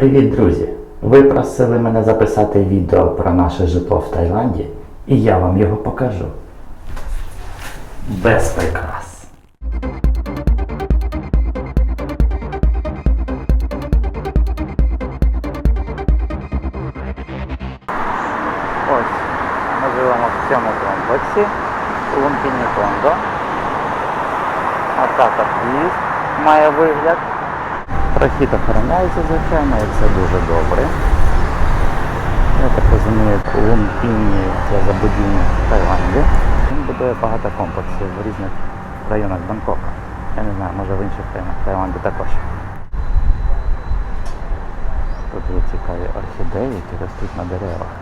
Привіт, друзі! Ви просили мене записати відео про наше житло в Таїланді, і я вам його покажу. Без прикрас. Ось, ми живемо в цьому комплексі Лумпіні Кондо. Отак от в'їзд має вигляд. Прохід охороняється, звичайно, і це дуже добре. Я так розумію, у Лумпіні це забудівник в Таїланді. Він будує багато комплексів в різних районах Бангкока. Я не знаю, може в інших країнах Таїланду також. Тут є цікаві орхідеї, які ростуть на деревах.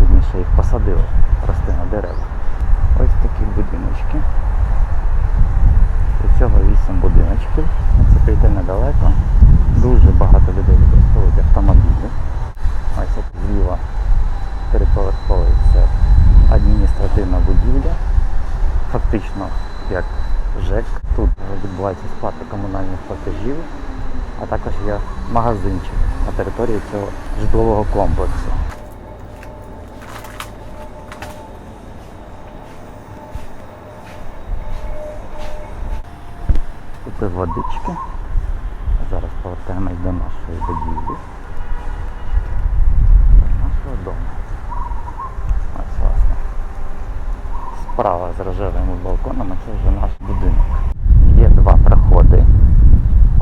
Вірніше їх посадили рости на деревах. Ось такі будиночки. Цього вісім будиночків. Це прийти недалеко. Дуже багато людей використовують автомобілі. Ось як зліва триповерховий це адміністративна будівля. Фактично як ЖЕК. Тут відбувається сплата комунальних платежів, а також є магазинчик на території цього житлового комплексу. Водички. Зараз повертаємось до нашої будівлі. До нашого дому. Ось власне. Справа з рожевими балконами це вже наш будинок. Є два проходи.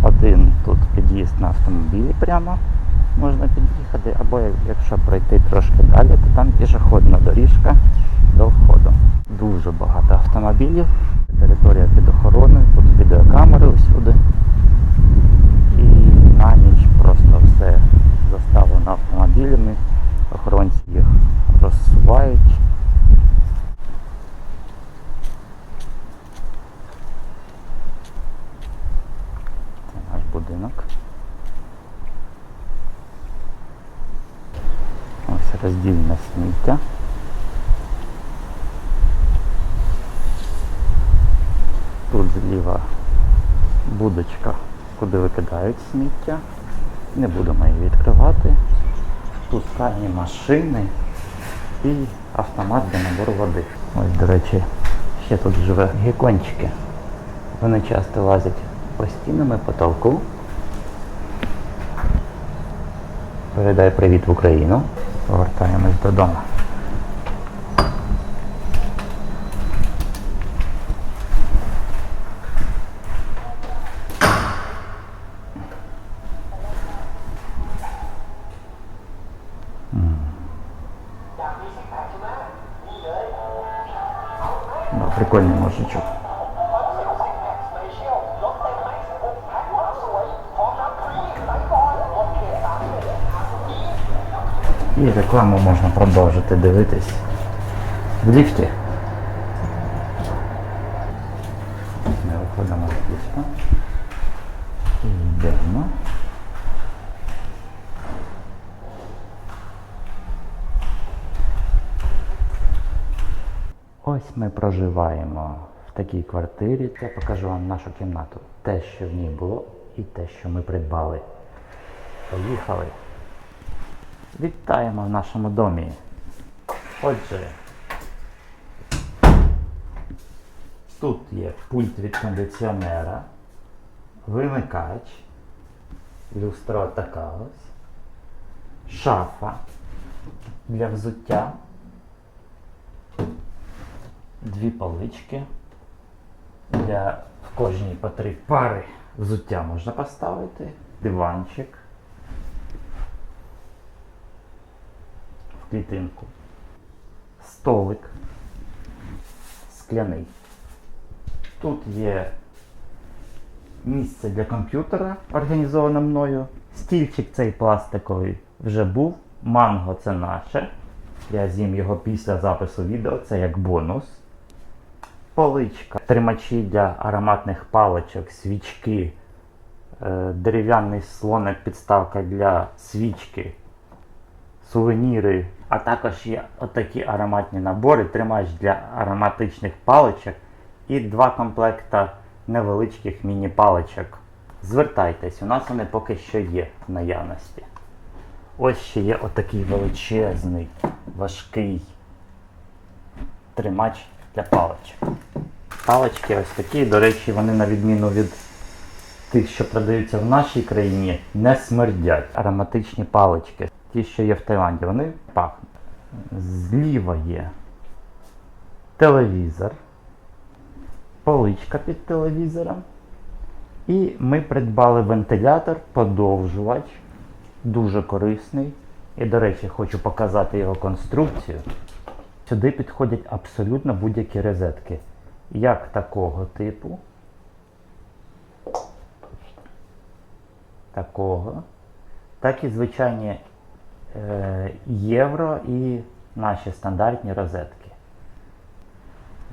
Один тут під'їзд на автомобілі прямо можна під'їхати, або якщо пройти трошки далі, то там пішохідна доріжка до входу. Дуже багато автомобілів, територія під охороною, тут відеокамери усюди. І на ніч просто все заставлено автомобілями, охоронці їх розсувають. Це наш будинок. Ось роздільне сміття. Тут зліва будочка, куди викидають сміття. Не будемо її відкривати. Тут стальні машини і автомат для набору води. Ось, до речі, ще тут живе гекончики. Вони часто лазять по стінам і потолку. Передай привіт в Україну. Повертаємось додому. Прикольний мужичок. І рекламу можна продовжити дивитись в ліфті. Ми виходимо з ліфта. І йдемо. Ось ми проживаємо в такій квартирі. Я покажу вам нашу кімнату. Те, що в ній було, і те, що ми придбали. Поїхали. Вітаємо в нашому домі. Отже, тут є пульт від кондиціонера, вимикач, люстра така ось, шафа для взуття, дві полички. Для в кожній по три пари взуття можна поставити, диванчик. в клітинку. Столик скляний. Тут є місце для комп'ютера, організоване мною. Стільчик цей пластиковий вже був. Манго це наше. Я з'їм його після запису відео, це як бонус. Поличка, тримачі для ароматних паличок, свічки, е, дерев'яний слоник, підставка для свічки, сувеніри, а також є отакі ароматні набори, тримач для ароматичних паличок і два комплекта невеличких міні-паличок Звертайтесь, у нас вони поки що є в наявності. Ось ще є отакий величезний, важкий тримач для паличок. Палички ось такі, до речі, вони на відміну від тих, що продаються в нашій країні, не смердять. Ароматичні палички, ті, що є в Таїланді, вони пахнуть. Зліва є телевізор, поличка під телевізором. І ми придбали вентилятор, подовжувач, дуже корисний. І, до речі, хочу показати його конструкцію. Сюди підходять абсолютно будь-які розетки. Як такого типу, такого, так і звичайні е, євро і наші стандартні розетки.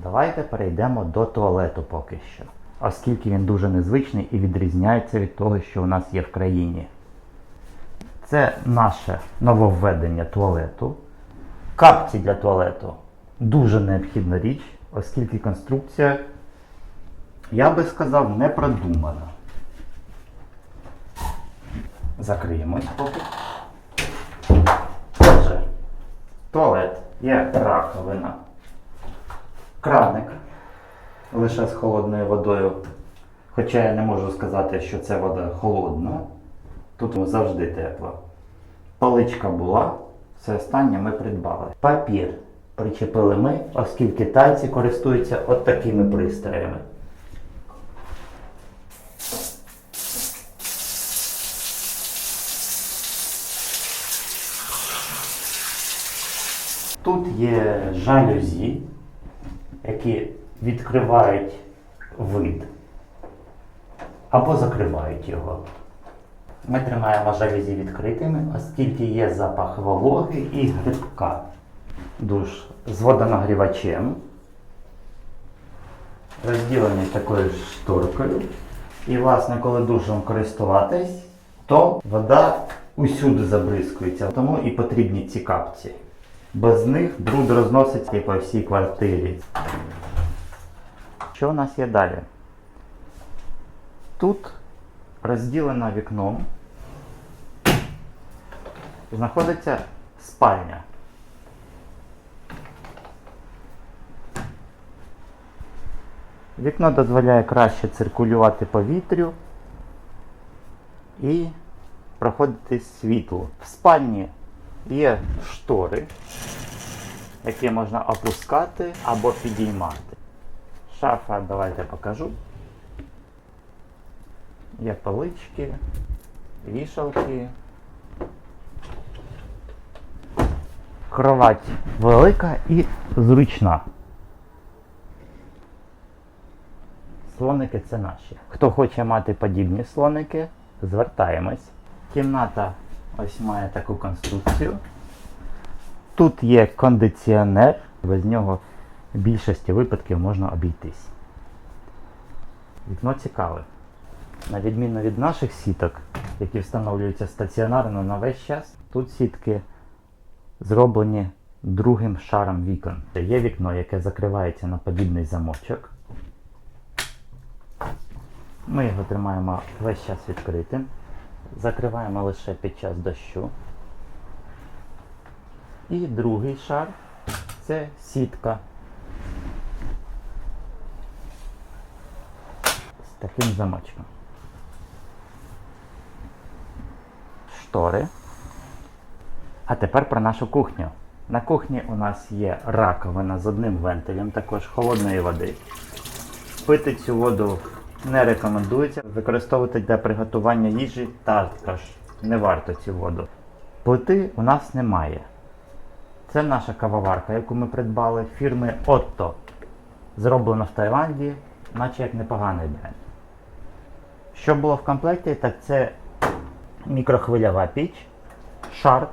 Давайте перейдемо до туалету поки що, оскільки він дуже незвичний і відрізняється від того, що у нас є в країні. Це наше нововведення туалету. Капці для туалету дуже необхідна річ, оскільки конструкція, я би сказав, не продумана. Закриємось поки. Отже, туалет є раковина, краник лише з холодною водою. Хоча я не можу сказати, що це вода холодна. Тут завжди тепло. Паличка була, все останнє ми придбали. Папір причепили ми, оскільки тайці користуються от такими пристроями. Тут є жалюзі, які відкривають вид або закривають його. Ми тримаємо жалюзі відкритими, оскільки є запах вологи і грибка. Душ з водонагрівачем, розділений такою шторкою. І, власне, коли душем користуватись, то вода усюди забризкується. Тому і потрібні ці капці. Без них бруд розноситься по всій квартирі. Що у нас є далі? Тут розділено вікном знаходиться спальня. Вікно дозволяє краще циркулювати повітрю і проходити світло. В спальні є штори, які можна опускати або підіймати. Шафа, давайте покажу. Є полички, вішалки. Кровать велика і зручна. Слоники це наші. Хто хоче мати подібні слоники, звертаємось. Кімната ось має таку конструкцію. Тут є кондиціонер, без нього в більшості випадків можна обійтись. Вікно цікаве. На відміну від наших сіток, які встановлюються стаціонарно на весь час, тут сітки зроблені другим шаром вікон. Є вікно, яке закривається на подібний замочок. Ми його тримаємо весь час відкритим. Закриваємо лише під час дощу. І другий шар це сітка. З таким замочком. Штори. А тепер про нашу кухню. На кухні у нас є раковина з одним вентилем, також холодної води. Пити цю воду не рекомендується. Використовувати для приготування їжі також не варто цю воду. Плити у нас немає. Це наша кавоварка, яку ми придбали фірми Otto. Зроблена в Таїланді, наче як непоганий бренд. Що було в комплекті, так це мікрохвильова піч, шарп.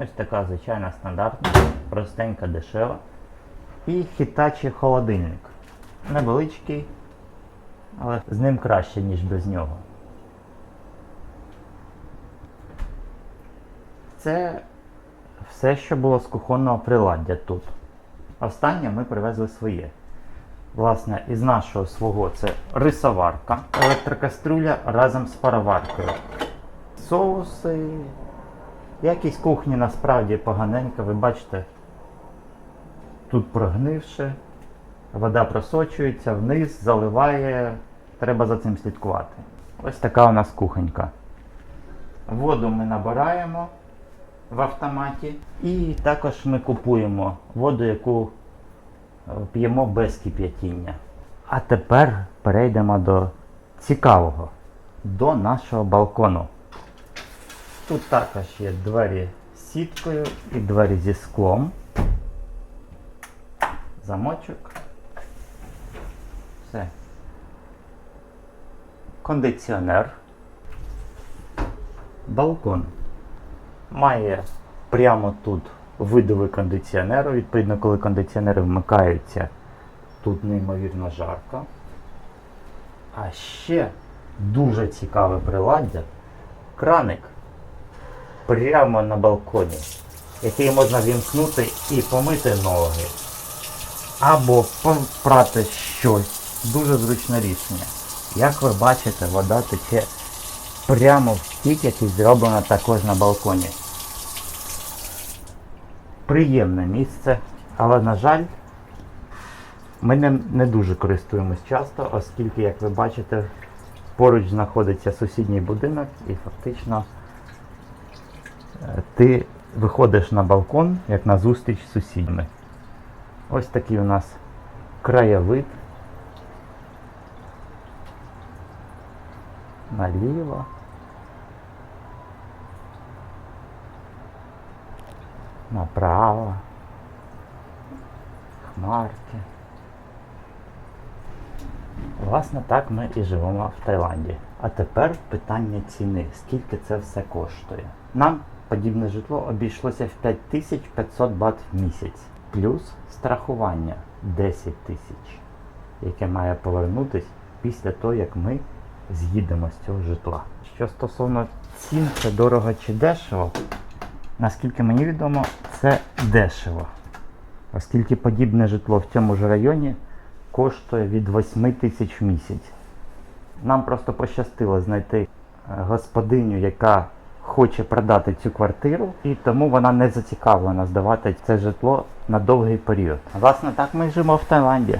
Ось така звичайна стандартна, простенька, дешева. І хітачий холодильник. Невеличкий, але з ним краще, ніж без нього. Це все, що було з кухонного приладдя тут. Останнє ми привезли своє. Власне, із нашого свого це рисоварка, електрокаструля разом з пароваркою. Соуси. Якість кухні насправді поганенька, ви бачите, тут прогнивше, вода просочується вниз, заливає, треба за цим слідкувати. Ось така у нас кухонька. Воду ми набираємо в автоматі. І також ми купуємо воду, яку е, п'ємо без кип'ятіння. А тепер перейдемо до цікавого, до нашого балкону. Тут також є двері з сіткою і двері зі склом. Замочок. Все. Кондиціонер. Балкон має прямо тут видови кондиціонеру. Відповідно, коли кондиціонери вмикаються, тут неймовірно жарко. А ще дуже цікаве приладдя краник прямо на балконі, який можна вімкнути і помити ноги. Або попрати щось. Дуже зручне рішення. Як ви бачите, вода тече прямо в стік, який зроблено також на балконі. Приємне місце, але, на жаль, ми ним не дуже користуємось часто, оскільки, як ви бачите, поруч знаходиться сусідній будинок і фактично е, ти виходиш на балкон, як на зустріч з сусідями. Ось такий у нас краєвид. Наліво. Направо. Хмарки. Власне, так ми і живемо в Таїланді. А тепер питання ціни. Скільки це все коштує? Нам подібне житло обійшлося в 5500 бат в місяць. Плюс страхування 10 тисяч, яке має повернутись після того, як ми з'їдемо з цього житла. Що стосовно цін, це дорого чи дешево, наскільки мені відомо, це дешево. Оскільки подібне житло в цьому ж районі коштує від 8 тисяч в місяць. Нам просто пощастило знайти е, господиню, яка хоче продати цю квартиру, і тому вона не зацікавлена здавати це житло на довгий період. Власне, так ми живемо в Таїланді.